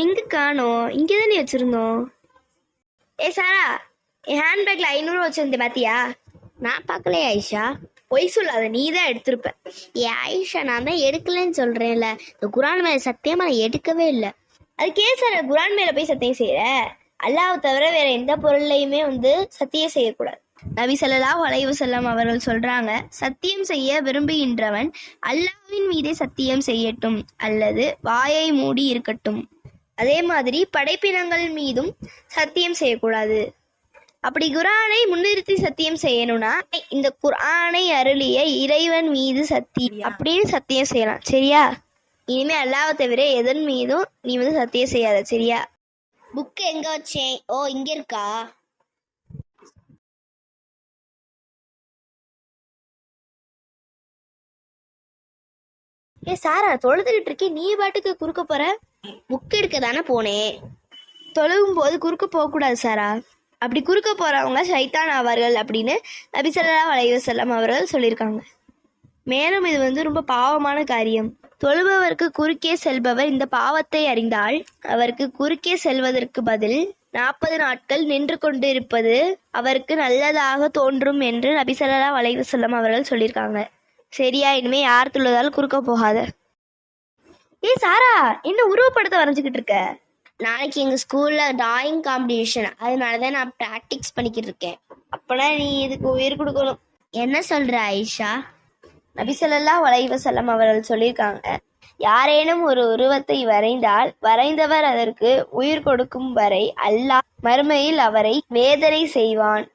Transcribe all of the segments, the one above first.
எங்க காணோம் இங்கே தானே வச்சிருந்தோம். ஏ சாரா என் ஹேண்ட்பேக்ல ஐநூறு வச்சிருந்தேன் பாத்தியா? நான் பார்க்கலையே ஆயிஷா பொய் சொல்லாத நீ தான் எடுத்திருப்ப. ஏ ஆயிஷா நான் தான் எடுக்கலைன்னு சொல்கிறேன்ல இந்த குரான் மேலே சத்தியமாக நான் எடுக்கவே இல்லை. அதுக்கே சார் குரான் மேல போய் சத்தியம் செய்யற அல்லாஹ் தவிர வேற எந்த பொருளையுமே வந்து சத்தியம் செய்யக்கூடாது. நபி ஸல்லல்லாஹு வளைவு செல்லம் அவர்கள் சொல்றாங்க சத்தியம் செய்ய விரும்புகின்றவன் அல்லாஹ்வின் மீதே சத்தியம் செய்யட்டும் அல்லது வாயை மூடி இருக்கட்டும். அதே மாதிரி படைப்பினங்கள் மீதும் சத்தியம் செய்யக்கூடாது. அப்படி குரானை முன்னிறுத்தி சத்தியம் செய்யணும்னா இந்த குர்ஆனை அருளிய இறைவன் மீது சத்தி அப்படின்னு சத்தியம் செய்யலாம். சரியா? இனிமே அல்லாஹ் தவிர எதன் மீதும் நீ வந்து சத்தியம் செய்யாத. சரியா? புக் எங்க வச்சேன்? ஓ இங்கே இருக்கா? ஏ சாரா தொழுதுகிட்டு இருக்கேன் நீ பாட்டுக்கு குறுக்க போற? புக் எடுக்க தானே போனேன் தொழுகும் போது குறுக்க போகக்கூடாது சாரா. அப்படி குறுக்க போறவங்க சைத்தான் ஆவார்கள் அப்படின்னு நபிசல்லா ஸல்லல்லாஹு அலைஹி அவர்கள் சொல்லியிருக்காங்க. மேலும் இது வந்து ரொம்ப பாவமான காரியம். தொழுபவருக்கு குறுக்கே செல்பவர் இந்த பாவத்தை அறிந்தால் அவருக்கு குறுக்கே செல்வதற்கு பதில் நாற்பது நாட்கள் நின்று கொண்டு இருப்பது அவருக்கு நல்லதாக தோன்றும் என்று நபிசல்லா ஸல்லல்லாஹு அலைஹி அவர்கள் சொல்லியிருக்காங்க. சரியா இனிமே யார் தொழுதாலும் குறுக்க போகாத. ஏ சாரா என்ன உருவப்படத்தை வரைஞ்சுக்கிட்டு இருக்க? நாளைக்கு எங்கள் ஸ்கூலில் டிராயிங் காம்படிஷன் அதனால தான் நான் ப்ராக்டிஸ் பண்ணிக்கிட்டு இருக்கேன். அப்பனா நீ இதுக்கு உயிர் கொடுக்கணும். என்ன சொல்கிற ஆயிஷா? நபி ஸல்லல்லாஹு அலைஹி வஸல்லம் அவர்கள் சொல்லியிருக்காங்க யாரேனும் ஒரு உருவத்தை வரைந்தால் வரைந்தவர் அதற்கு உயிர் கொடுக்கும் வரை அல்லாஹ் மறுமையில் அவரை வேதனை செய்வான்.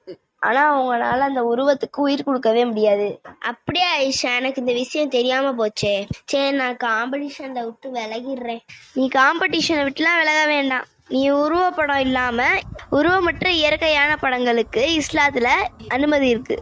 ஆனா அவங்களால அந்த உருவத்துக்கு உயிர் கொடுக்கவே முடியாது. அப்படியே ஆயிஷா எனக்கு இந்த விஷயம் தெரியாம போச்சே. சரி நான் காம்படிஷன்ல விட்டு விலகிடுறேன். நீ காம்படிஷனை விட்டுலாம் விலக வேண்டாம். நீ உருவப்படம் இல்லாம உருவமற்ற இயற்கையான படங்களுக்கு இஸ்லாத்துல அனுமதி இருக்கு.